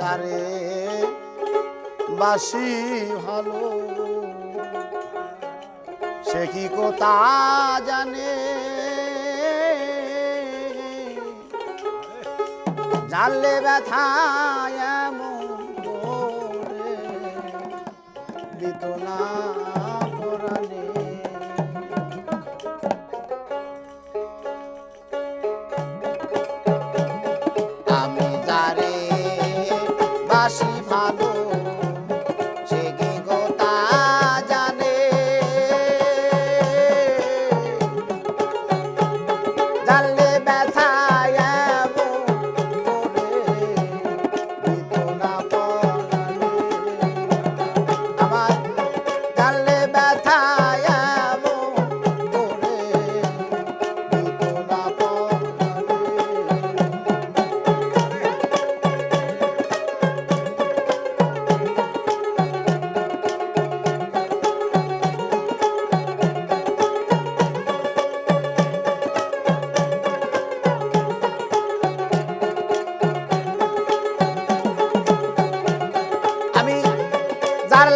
তারে বাসি ভালো। সে কি কোথা জানে? জানলে ব্যথা এমন দিত না।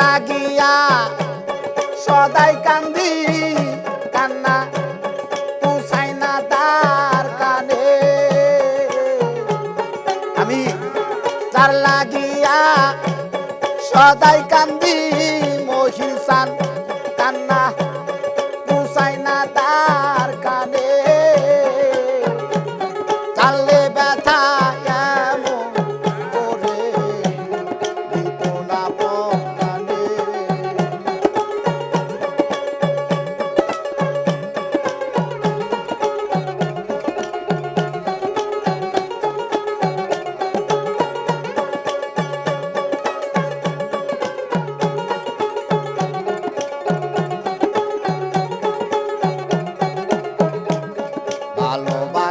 লাগিয়া সদাই কান্দি কান্না পুষাই না তার কানে। আমি তার লাগিয়া সদাই কান্দি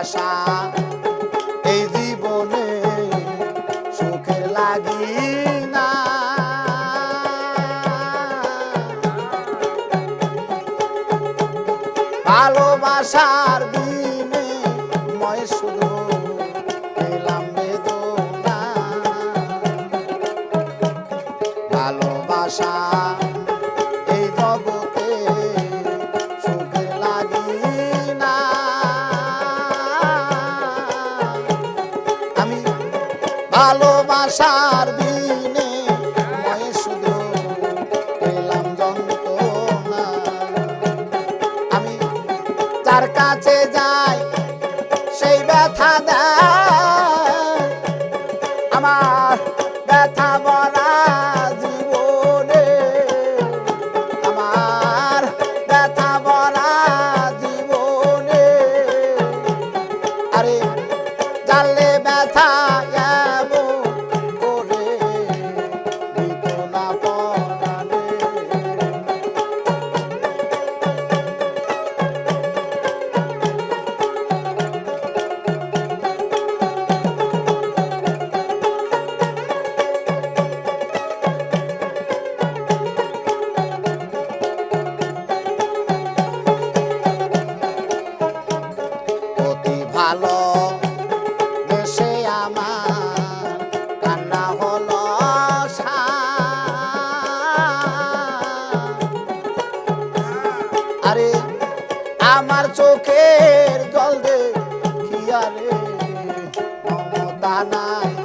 আশা এই জীবনে সুখের লাগি না। ভালোবাসার দিয়ে আশার বিনে শুধু পেলাম যন্ত্রণা। আমি তার কাছে যাই আরে আমার চোখের জল দে কি আরে মমতা নাই।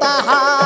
তাহা